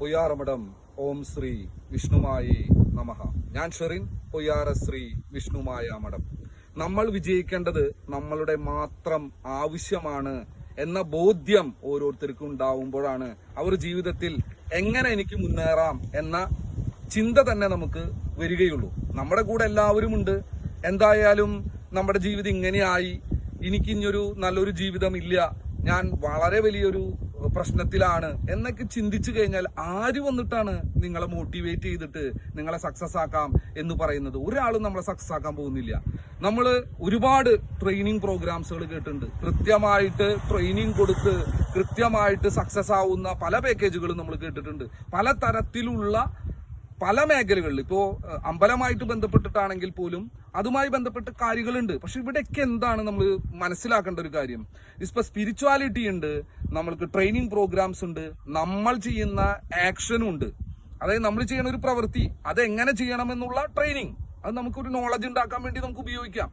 പൊയ്യാറമഠം. ഓം ശ്രീ വിഷ്ണുമായി നമഹ ഞാൻ ഷെറിൻ പൊയ്യാറ ശ്രീ വിഷ്ണുമായ മഠം. നമ്മൾ വിജയിക്കേണ്ടത് നമ്മളുടെ മാത്രം ആവശ്യമാണ് എന്ന ബോധ്യം ഓരോരുത്തർക്കും ഉണ്ടാവുമ്പോഴാണ്. അവർ ജീവിതത്തിൽ എങ്ങനെ എനിക്ക് മുന്നേറാം എന്ന ചിന്ത തന്നെ നമുക്ക് വരികയുള്ളൂ. നമ്മുടെ കൂടെ എല്ലാവരും ഉണ്ട്. എന്തായാലും നമ്മുടെ ജീവിതം ഇങ്ങനെയായി. എനിക്കിഞ്ഞൊരു നല്ലൊരു ജീവിതം ഇല്ല. ഞാൻ വളരെ വലിയൊരു പ്രശ്നത്തിലാണ് എന്നൊക്കെ ചിന്തിച്ചു കഴിഞ്ഞാൽ ആര് വന്നിട്ടാണ് നിങ്ങളെ മോട്ടിവേറ്റ് ചെയ്തിട്ട് നിങ്ങളെ സക്സസ് ആക്കാം എന്ന് പറയുന്നത്? ഒരാളും നമ്മളെ സക്സസ് ആക്കാൻ പോകുന്നില്ല. നമ്മൾ ഒരുപാട് ട്രെയിനിങ് പ്രോഗ്രാംസുകൾ കേട്ടിട്ടുണ്ട്. കൃത്യമായിട്ട് ട്രെയിനിങ് കൊടുത്ത് കൃത്യമായിട്ട് സക്സസ് ആവുന്ന പല പാക്കേജുകളും നമ്മൾ കേട്ടിട്ടുണ്ട്. പല തരത്തിലുള്ള പല മേഖലകളിൽ ഇപ്പോ അമ്പലമായിട്ട് ബന്ധപ്പെട്ടിട്ടാണെങ്കിൽ പോലും അതുമായി ബന്ധപ്പെട്ട് കാര്യങ്ങളുണ്ട്. പക്ഷെ ഇവിടെയൊക്കെ എന്താണ് നമ്മൾ മനസ്സിലാക്കേണ്ട ഒരു കാര്യം? ഇപ്പൊ സ്പിരിച്വാലിറ്റി ഉണ്ട് നമ്മൾക്ക് ട്രെയിനിങ് പ്രോഗ്രാംസ് ഉണ്ട് നമ്മൾ ചെയ്യുന്ന ആക്ഷനും ഉണ്ട്. അതായത് നമ്മൾ ചെയ്യുന്ന ഒരു പ്രവൃത്തി അത് എങ്ങനെ ചെയ്യണം എന്നുള്ള ട്രെയിനിങ് അത് നമുക്കൊരു നോളജ് ഉണ്ടാക്കാൻ വേണ്ടി നമുക്ക് ഉപയോഗിക്കാം.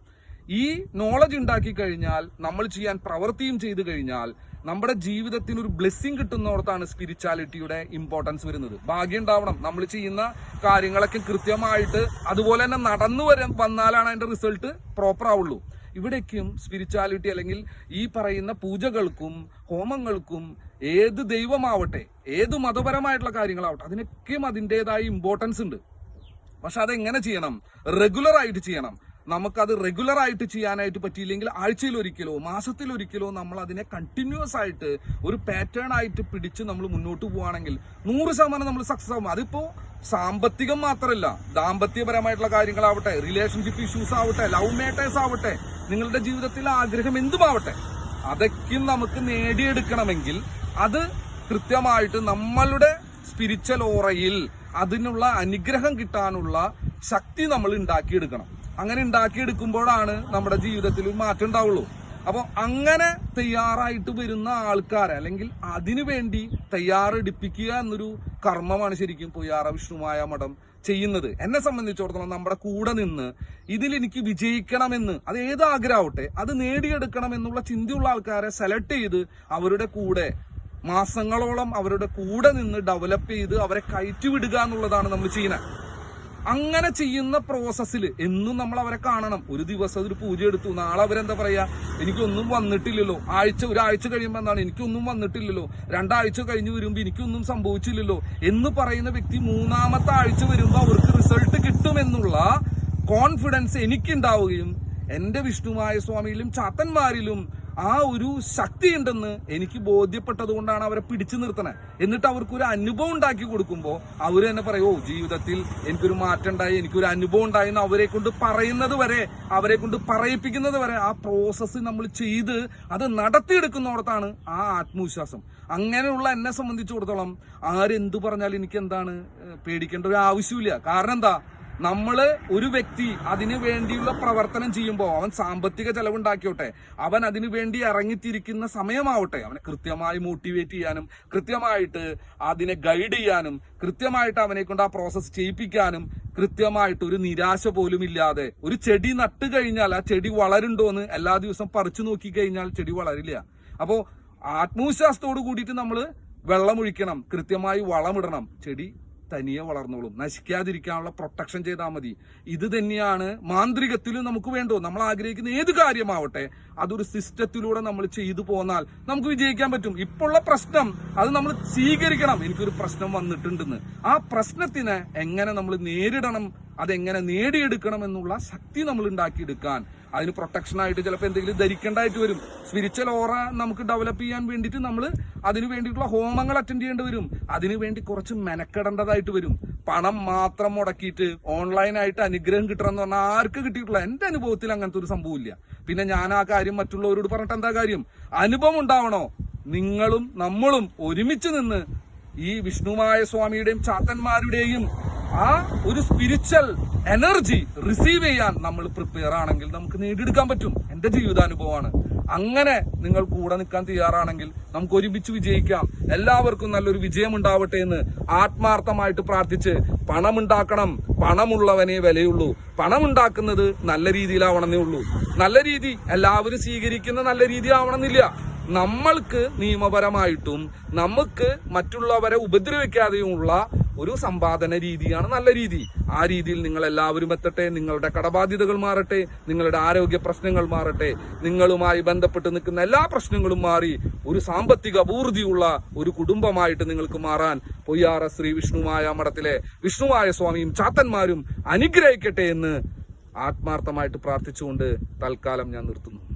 ഈ നോളജ് ഉണ്ടാക്കി കഴിഞ്ഞാൽ നമ്മൾ ചെയ്യാൻ പ്രവൃത്തിയും ചെയ്തു കഴിഞ്ഞാൽ നമ്മുടെ ജീവിതത്തിന് ഒരു ബ്ലെസ്സിങ് കിട്ടുന്നോടത്താണ് സ്പിരിച്വാലിറ്റിയുടെ ഇമ്പോർട്ടൻസ് വരുന്നത്. ഭാഗ്യം ഉണ്ടാവണം. നമ്മൾ ചെയ്യുന്ന കാര്യങ്ങളൊക്കെ കൃത്യമായിട്ട് അതുപോലെ തന്നെ നടന്നു വരാൻ വന്നാലാണ് അതിന്റെ റിസൾട്ട് പ്രോപ്പർ ആവുള്ളൂ. ഇവിടേക്കും സ്പിരിച്വാലിറ്റി അല്ലെങ്കിൽ ഈ പറയുന്ന പൂജകൾക്കും ഹോമങ്ങൾക്കും ഏത് ദൈവമാവട്ടെ ഏത് മതപരമായിട്ടുള്ള കാര്യങ്ങളാവട്ടെ അതിനൊക്കെയും അതിന്റെതായ ഇമ്പോർട്ടൻസ് ഉണ്ട്. പക്ഷെ അതെങ്ങനെ ചെയ്യണം? റെഗുലർ ആയിട്ട് ചെയ്യണം. നമുക്കത് റെഗുലർ ആയിട്ട് ചെയ്യാനായിട്ട് പറ്റിയില്ലെങ്കിൽ ആഴ്ചയിൽ ഒരിക്കലോ മാസത്തിൽ ഒരിക്കലോ നമ്മൾ അതിനെ കണ്ടിന്യൂസ് ആയിട്ട് ഒരു പാറ്റേൺ ആയിട്ട് പിടിച്ച് നമ്മൾ മുന്നോട്ട് പോവുകയാണെങ്കിൽ നൂറ് ശതമാനം നമ്മൾ സക്സസ് ആവും. അതിപ്പോ സാമ്പത്തികം മാത്രമല്ല ദാമ്പത്യപരമായിട്ടുള്ള കാര്യങ്ങളാവട്ടെ റിലേഷൻഷിപ്പ് ഇഷ്യൂസ് ആവട്ടെ ലവ് മേറ്റേഴ്സ് ആവട്ടെ നിങ്ങളുടെ ജീവിതത്തിൽ ആഗ്രഹം എന്തുമാവട്ടെ അതൊക്കെയും നമുക്ക് നേടിയെടുക്കണമെങ്കിൽ അത് കൃത്യമായിട്ട് നമ്മളുടെ സ്പിരിച്വൽ ഓറയിൽ അതിനുള്ള അനുഗ്രഹം കിട്ടാനുള്ള ശക്തി നമ്മൾ ഉണ്ടാക്കിയെടുക്കണം. അങ്ങനെ ഉണ്ടാക്കിയെടുക്കുമ്പോഴാണ് നമ്മുടെ ജീവിതത്തിൽ മാറ്റം ഉണ്ടാവുള്ളൂ. അപ്പോൾ അങ്ങനെ തയ്യാറായിട്ട് വരുന്ന ആൾക്കാരെ അല്ലെങ്കിൽ അതിനു വേണ്ടി തയ്യാറെടുപ്പിക്കുക എന്നൊരു കർമ്മമാണ് ശരിക്കും പൊയ്യാറ വിഷ്ണുമായ മഠം ചെയ്യുന്നത്. എന്നെ സംബന്ധിച്ചിടത്തോളം നമ്മുടെ കൂടെ നിന്ന് ഇതിൽ എനിക്ക് വിജയിക്കണമെന്ന് അത് ഏത് ആഗ്രഹമാവട്ടെ അത് നേടിയെടുക്കണം എന്നുള്ള ചിന്തയുള്ള ആൾക്കാരെ സെലക്ട് ചെയ്ത് അവരുടെ കൂടെ മാസങ്ങളോളം അവരുടെ കൂടെ നിന്ന് ഡെവലപ്പ് ചെയ്ത് അവരെ കയറ്റിവിടുക എന്നുള്ളതാണ് നമ്മൾ ചെയ്യുന്നത്. അങ്ങനെ ചെയ്യുന്ന പ്രോസസ്സിൽ എന്നും നമ്മൾ അവരെ കാണണം. ഒരു ദിവസം ഒരു പൂജ എടുത്തു. നാളെ അവരെന്താ പറയാ? എനിക്കൊന്നും വന്നിട്ടില്ലല്ലോ. ആഴ്ച ഒരാഴ്ച കഴിയുമ്പോൾ എന്താണ് എനിക്കൊന്നും വന്നിട്ടില്ലല്ലോ. രണ്ടാഴ്ച കഴിഞ്ഞ് വരുമ്പോൾ എനിക്കൊന്നും സംഭവിച്ചില്ലല്ലോ എന്ന് പറയുന്ന വ്യക്തി മൂന്നാമത്തെ ആഴ്ച വരുമ്പോൾ അവർക്ക് റിസൾട്ട് കിട്ടുമെന്നുള്ള കോൺഫിഡൻസ് എനിക്കുണ്ടാവുകയും എന്റെ വിഷ്ണുമായ സ്വാമിയിലും ചാത്തന്മാരിലും ആ ഒരു ശക്തി ഉണ്ടെന്ന് എനിക്ക് ബോധ്യപ്പെട്ടത് കൊണ്ടാണ് അവരെ പിടിച്ചു നിർത്തണേ. എന്നിട്ട് അവർക്ക് ഒരു അനുഭവം ഉണ്ടാക്കി കൊടുക്കുമ്പോൾ അവർ തന്നെ പറയോ ജീവിതത്തിൽ എനിക്കൊരു മാറ്റം ഉണ്ടായി എനിക്കൊരു അനുഭവം ഉണ്ടായി എന്ന് അവരെ കൊണ്ട് പറയുന്നത് വരെ അവരെ കൊണ്ട് പറയിപ്പിക്കുന്നത് വരെ ആ പ്രോസസ്സ് നമ്മൾ ചെയ്ത് അത് നടത്തിയെടുക്കുന്നോടത്താണ് ആ ആത്മവിശ്വാസം. അങ്ങനെയുള്ള എന്നെ സംബന്ധിച്ചിടത്തോളം ആരെന്തു പറഞ്ഞാൽ എനിക്ക് എന്താണ് പേടിക്കേണ്ട ഒരു ആവശ്യമില്ല കാരണം എന്താ? നമ്മൾ ഒരു വ്യക്തി അതിനു വേണ്ടിയുള്ള പ്രവർത്തനം ചെയ്യുമ്പോൾ അവൻ സാമ്പത്തിക ചെലവുണ്ടാക്കിയോട്ടെ അവൻ അതിനു വേണ്ടി ഇറങ്ങിത്തിരിക്കുന്ന സമയമാവട്ടെ അവനെ കൃത്യമായി മോട്ടിവേറ്റ് ചെയ്യാനും കൃത്യമായിട്ട് അതിനെ ഗൈഡ് ചെയ്യാനും കൃത്യമായിട്ട് അവനെ കൊണ്ട് ആ പ്രോസസ് ചെയ്യിപ്പിക്കാനും കൃത്യമായിട്ട് ഒരു നിരാശ പോലും ഇല്ലാതെ ഒരു ചെടി നട്ട് കഴിഞ്ഞാൽ ആ ചെടി വളരുണ്ടോ എന്ന് എല്ലാ ദിവസം പറിച്ചു നോക്കി കഴിഞ്ഞാൽ ചെടി വളരില്ല. അപ്പോ ആത്മവിശ്വാസത്തോട് കൂടിയിട്ട് നമ്മൾ വെള്ളമൊഴിക്കണം കൃത്യമായി വളമിടണം ചെടി തനിയെ വളർന്നോളും. നശിക്കാതിരിക്കാനുള്ള പ്രൊട്ടക്ഷൻ ചെയ്താൽ മതി. ഇത് തന്നെയാണ് മാന്ത്രികത്തിലും നമുക്ക് വേണ്ടോ നമ്മൾ ആഗ്രഹിക്കുന്ന ഏത് കാര്യമാവട്ടെ അതൊരു സിസ്റ്റത്തിലൂടെ നമ്മൾ ചെയ്തു പോന്നാൽ നമുക്ക് വിജയിക്കാൻ പറ്റും. ഇപ്പോഴുള്ള പ്രശ്നം അത് നമ്മൾ സ്വീകരിക്കണം. എനിക്കൊരു പ്രശ്നം വന്നിട്ടുണ്ടെന്ന്. ആ പ്രശ്നത്തിനെ എങ്ങനെ നമ്മൾ നേരിടണം അതെങ്ങനെ നേടിയെടുക്കണം എന്നുള്ള ശക്തി നമ്മൾ ഉണ്ടാക്കിയെടുക്കാൻ. അതിന് പ്രൊട്ടക്ഷൻ ആയിട്ട് ചിലപ്പോൾ എന്തെങ്കിലും ധരിക്കേണ്ടതായിട്ട് വരും. സ്പിരിച്വൽ ഓറ നമുക്ക് ഡെവലപ്പ് ചെയ്യാൻ വേണ്ടിയിട്ട് നമ്മൾ അതിന് വേണ്ടിയിട്ടുള്ള ഹോമങ്ങൾ അറ്റൻഡ് ചെയ്യേണ്ടി വരും. അതിനു വേണ്ടി കുറച്ച് മെനക്കെടേണ്ടതായിട്ട് വരും. പണം മാത്രം മുടക്കിയിട്ട് ഓൺലൈനായിട്ട് അനുഗ്രഹം കിട്ടണം എന്ന് പറഞ്ഞാൽ ആർക്ക് കിട്ടിയിട്ടുള്ള? എന്റെ അനുഭവത്തിൽ അങ്ങനത്തെ ഒരു സംഭവമില്ല. പിന്നെ ഞാൻ ആ കാര്യം മറ്റുള്ളവരോട് പറഞ്ഞിട്ട് എന്താ കാര്യം? അനുഭവം ഉണ്ടാവണോ? നിങ്ങളും നമ്മളും ഒരുമിച്ച് നിന്ന് ഈ വിഷ്ണുമായ സ്വാമിയുടെയും ചാത്തന്മാരുടെയും ആ ഒരു സ്പിരിച്വൽ എനർജി റിസീവ് ചെയ്യാൻ നമ്മൾ പ്രിപ്പയർ ആണെങ്കിൽ നമുക്ക് നേടിയെടുക്കാൻ പറ്റും. എന്റെ ജീവിതാനുഭവമാണ്. അങ്ങനെ നിങ്ങൾ കൂടെ നിൽക്കാൻ തയ്യാറാണെങ്കിൽ നമുക്ക് ഒരുമിച്ച് വിജയിക്കാം. എല്ലാവർക്കും നല്ലൊരു വിജയം ഉണ്ടാവട്ടെ എന്ന് ആത്മാർത്ഥമായിട്ട് പ്രാർത്ഥിച്ച് പണമുണ്ടാക്കണം. പണമുള്ളവനെ വിലയുള്ളൂ. പണമുണ്ടാക്കുന്നത് നല്ല രീതിയിലാവണമെന്നേ ഉള്ളൂ. നല്ല രീതി എല്ലാവരും സ്വീകരിക്കുന്ന നല്ല രീതി ആവണമെന്നില്ല നമ്മൾക്ക് നിയമപരമായിട്ടും നമുക്ക് മറ്റുള്ളവരെ ഉപദ്രവിക്കാതെയുമുള്ള ഒരു സമ്പാദന രീതിയാണ് നല്ല രീതി. ആ രീതിയിൽ നിങ്ങൾ എല്ലാവരും എത്തട്ടെ നിങ്ങളുടെ കടബാധ്യതകൾ മാറട്ടെ നിങ്ങളുടെ ആരോഗ്യ പ്രശ്നങ്ങൾ മാറട്ടെ നിങ്ങളുമായി ബന്ധപ്പെട്ട് നിൽക്കുന്ന എല്ലാ പ്രശ്നങ്ങളും മാറി ഒരു സാമ്പത്തിക അപൂർതിയുള്ള ഒരു കുടുംബമായിട്ട് നിങ്ങൾക്ക് മാറാൻ പൊയ്യാറ ശ്രീ വിഷ്ണുമായ മഠത്തിലെ വിഷ്ണുവായ സ്വാമിയും ചാത്തന്മാരും അനുഗ്രഹിക്കട്ടെ എന്ന് ആത്മാർത്ഥമായിട്ട് പ്രാർത്ഥിച്ചുകൊണ്ട് തൽക്കാലം ഞാൻ നിർത്തുന്നു.